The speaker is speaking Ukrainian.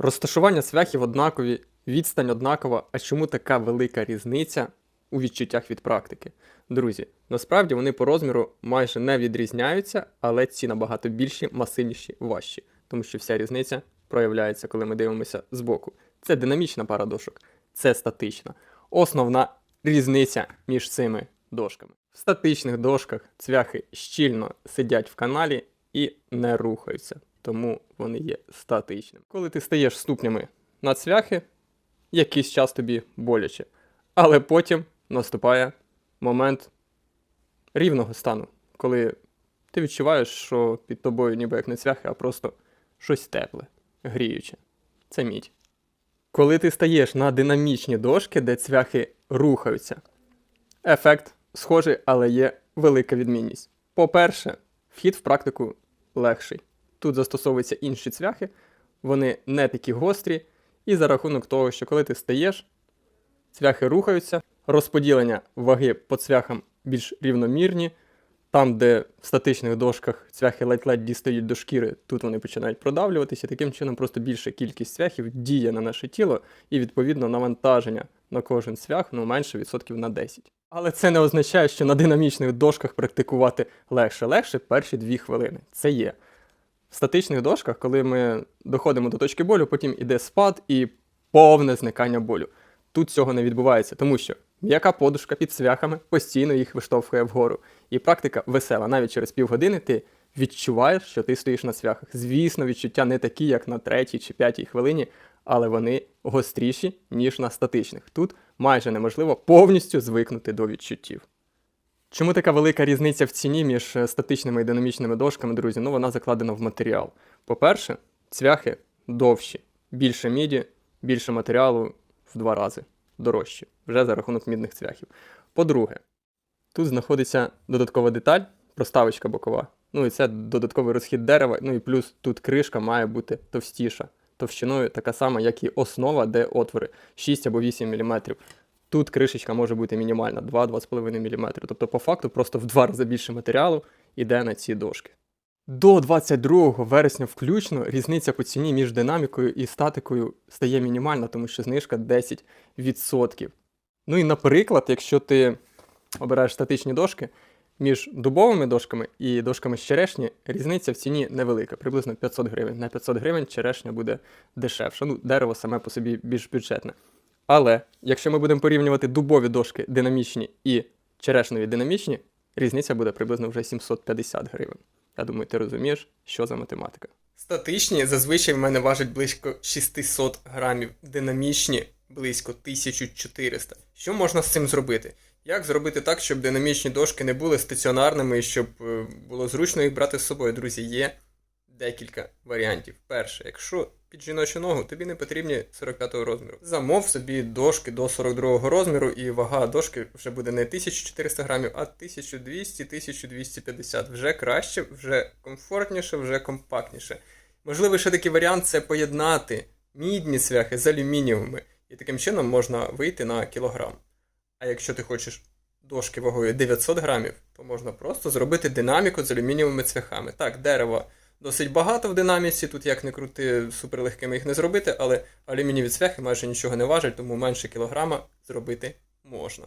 Розташування цвяхів однакові, відстань однакова, а чому така велика різниця у відчуттях від практики? Друзі, насправді вони по розміру майже не відрізняються, але ці набагато більші, масивніші, важчі, тому що вся різниця проявляється, коли ми дивимося збоку. Це динамічна пара дошок, це статична. Основна різниця між цими дошками. В статичних дошках цвяхи щільно сидять в каналі і не рухаються, тому вони є статичними. Коли ти стаєш ступнями на цвяхи, якийсь час тобі боляче, але потім наступає момент рівного стану, коли ти відчуваєш, що під тобою ніби як не цвяхи, а просто щось тепле, гріюче. Це мідь. Коли ти стаєш на динамічні дошки, де цвяхи рухаються, ефект схожий, але є велика відмінність. По-перше, вхід в практику легший. Тут застосовуються інші цвяхи, вони не такі гострі, і за рахунок того, що коли ти стаєш, цвяхи рухаються, розподілення ваги по цвяхам більш рівномірні. Там, де в статичних дошках цвяхи ледь-ледь дістають до шкіри, тут вони починають продавлюватися. Таким чином, просто більша кількість цвяхів діє на наше тіло, і відповідно навантаження на кожен цвях ну, менше відсотків на 10. Але це не означає, що на динамічних дошках практикувати легше. Легше перші дві хвилини. Це є. В статичних дошках, коли ми доходимо до точки болю, потім іде спад і повне зникання болю. Тут цього не відбувається, тому що м'яка подушка під цвяхами постійно їх виштовхує вгору. І практика весела. Навіть через півгодини ти відчуваєш, що ти стоїш на цвяхах. Звісно, відчуття не такі, як на третій чи п'ятій хвилині, але вони гостріші, ніж на статичних. Тут майже неможливо повністю звикнути до відчуттів. Чому така велика різниця в ціні між е, статичними і динамічними дошками, друзі? Ну, вона закладена в матеріал. По-перше, цвяхи довші, більше міді, більше матеріалу в два рази дорожчі, вже за рахунок мідних цвяхів. По-друге, тут знаходиться додаткова деталь, проставочка бокова. Ну і це додатковий розхід дерева. Ну і плюс тут кришка має бути товстіша. Товщиною така сама, як і основа, де отвори 6 або 8 мм. Тут кришечка може бути мінімальна 2-2,5 мм. Тобто, по факту, просто в два рази більше матеріалу йде на ці дошки. До 22 вересня включно різниця по ціні між динамікою і статикою стає мінімальна, тому що знижка 10%. Ну і наприклад, якщо ти обираєш статичні дошки, між дубовими дошками і дошками з черешні різниця в ціні невелика, приблизно 500 гривень. На 500 гривень черешня буде дешевша. Ну, дерево саме по собі більш бюджетне. Але якщо ми будемо порівнювати дубові дошки динамічні і черешневі динамічні, різниця буде приблизно вже 750 гривень. Я думаю, ти розумієш, що за математика. Статичні зазвичай в мене важать близько 600 грамів, динамічні близько 1400. Що можна з цим зробити? Як зробити так, щоб динамічні дошки не були стаціонарними і щоб е, було зручно їх брати з собою? Друзі, є декілька варіантів. Перше, якщо під жіночу ногу тобі не потрібні 45-го розміру. Замов собі дошки до 42-го розміру, і вага дошки вже буде не 1400 грамів, а 1200-1250. Вже краще, вже комфортніше, вже компактніше. Можливий ще такий варіант це поєднати мідні цвяхи з алюмінієвими, і таким чином можна вийти на кілограм. А якщо ти хочеш дошки вагою 900 грамів, то можна просто зробити динаміку з алюмінієвими цвяхами. Так, дерева досить багато в динаміці, тут як не крути, суперлегкими їх не зробити, але алюмінієві цвяхи майже нічого не важать, тому менше кілограма зробити можна.